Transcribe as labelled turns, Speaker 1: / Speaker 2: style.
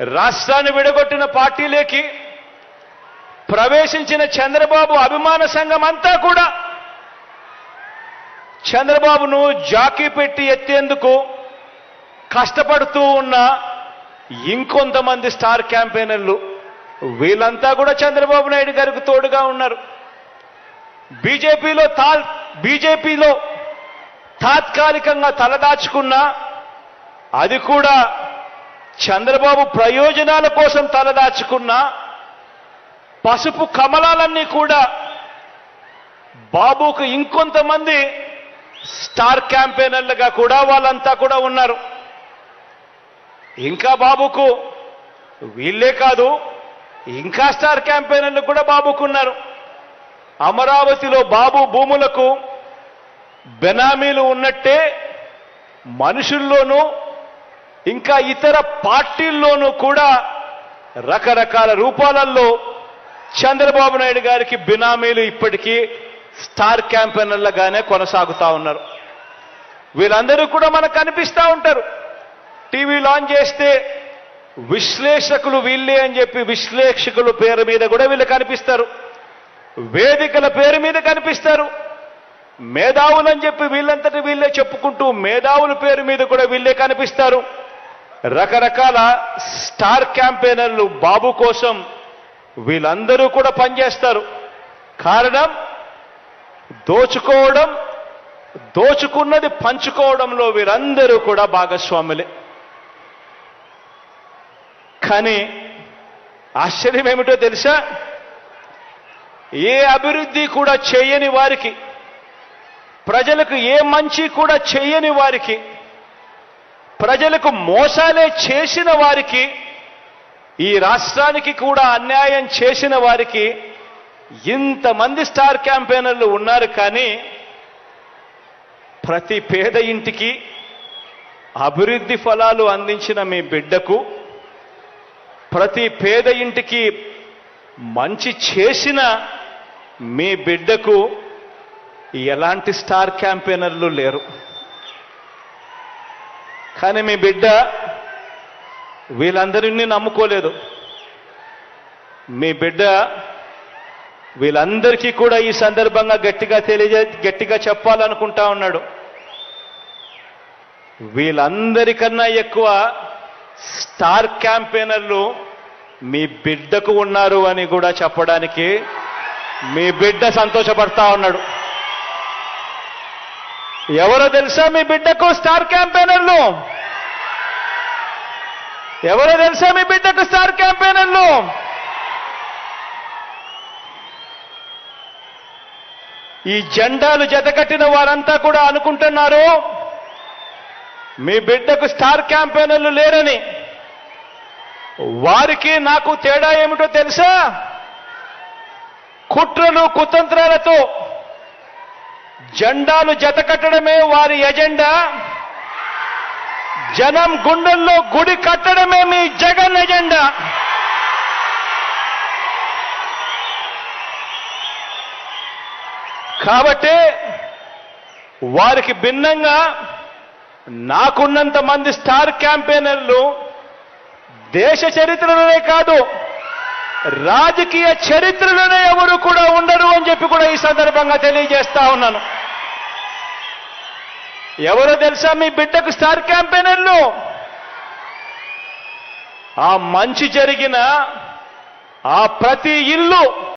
Speaker 1: రాష్ట్రాన్ని విడగొట్టిన పార్టీలేకి ప్రవేశించిన చంద్రబాబు అభిమాన సంఘం అంతా కూడా చంద్రబాబును జాకీ పెట్టి ఎత్తేందుకు కష్టపడుతూ ఉన్న ఇంకొంతమంది స్టార్ క్యాంపెయినర్లు వీళ్ళంతా కూడా చంద్రబాబు నాయుడు గారికి తోడుగా ఉన్నారు. బీజేపీలో తా బీజేపీలో తాత్కాలికంగా తలదాచుకున్న అది కూడా చంద్రబాబు ప్రయోజనాల కోసం తలదాచుకున్న పసుపు కమలాలన్నీ కూడా బాబుకు ఇంకొంతమంది స్టార్ క్యాంపెయినర్లుగా కూడా వాళ్ళంతా కూడా ఉన్నారు. ఇంకా బాబుకు వీళ్ళే కాదు ఇంకా స్టార్ క్యాంపెయినర్లు కూడా బాబుకున్నారు. అమరావతిలో బాబు భూములకు బెనామీలు ఉన్నట్టే మనుషుల్లోనూ ఇంకా ఇతర పార్టీల్లోనూ కూడా రకరకాల రూపాలలో చంద్రబాబు నాయుడు గారికి బినామీలు ఇప్పటికీ స్టార్ క్యాంపెయినర్లుగానే కొనసాగుతా ఉన్నారు. వీళ్ళందరూ కూడా మనకు కనిపిస్తూ ఉంటారు. టీవీ లాంచ్ చేస్తే విశ్లేషకులు వీళ్ళే అని చెప్పి విశ్లేషకుల పేరు మీద కూడా వీళ్ళు కనిపిస్తారు. వేదికల పేరు మీద కనిపిస్తారు. మేధావులని చెప్పి వీళ్ళంతటి వీళ్ళే చెప్పుకుంటూ మేధావుల పేరు మీద కూడా వీళ్ళే కనిపిస్తారు. రకరకాల స్టార్ క్యాంపెయినర్లు బాబు కోసం వీళ్ళందరూ కూడా పనిచేస్తారు. కారణం దోచుకోవడం దోచుకున్నది పంచుకోవడంలో వీరందరూ కూడా భాగస్వాములే. కానీ ఆశ్చర్యం ఏమిటో తెలుసా? ఏ అభివృద్ధి కూడా చేయని వారికి ప్రజలకు ఏ మంచి కూడా చేయని వారికి ప్రజలకు మోసాలే చేసిన వారికి ఈ రాష్ట్రానికి కూడా అన్యాయం చేసిన వారికి ఇంతమంది స్టార్ క్యాంపెయినర్లు ఉన్నారు కానీ ప్రతి పేద ఇంటికి అభివృద్ధి ఫలాలు అందించిన మీ బిడ్డకు ప్రతి పేద ఇంటికి మంచి చేసిన మీ బిడ్డకు ఎలాంటి స్టార్ క్యాంపెయినర్లు లేరు. కానీ మీ బిడ్డ వీళ్ళందరినీ నమ్ముకోలేదు. మీ బిడ్డ వీళ్ళందరికీ కూడా ఈ సందర్భంగా గట్టిగా తెలియజే గట్టిగా చెప్పాలనుకుంటా ఉన్నాడు. వీళ్ళందరికన్నా ఎక్కువ స్టార్ క్యాంపెయినర్లు మీ బిడ్డకు ఉన్నారు అని కూడా చెప్పడానికి మీ బిడ్డ సంతోషపడతా ఉన్నాడు. ఎవరో తెలుసా మీ బిడ్డకు స్టార్ క్యాంపెయినర్లు? ఎవరో తెలుసా మీ బిడ్డకు స్టార్ క్యాంపెయినర్లు? ఈ జెండాలు జతకట్టిన వారంతా కూడా అనుకుంటున్నారు మీ బిడ్డకు స్టార్ క్యాంపెయినర్లు లేరని. వారికి నాకు తేడా ఏమిటో తెలుసా? కుట్రలు కుతంత్రాలతో జెండాలు జతకట్టడమే వారి ఎజెండా. జనం గుండెల్లో గుడి కట్టడమే మీ జగన్ ఎజెండా. కాబట్టి వారికి భిన్నంగా నాకున్నంత మంది స్టార్ క్యాంపెయినర్లు దేశ చరిత్రలోనే కాదు రాజకీయ చరిత్రలోనే ఎవరు కూడా ఉండరు అని చెప్పి కూడా ఈ సందర్భంగా తెలియజేస్తా ఉన్నాను. ఎవరో తెలుసా మీ బిడ్డకు స్టార్ క్యాంపెయినర్లు ఆ మంచి జరిగిన ఆ ప్రతి ఇల్లు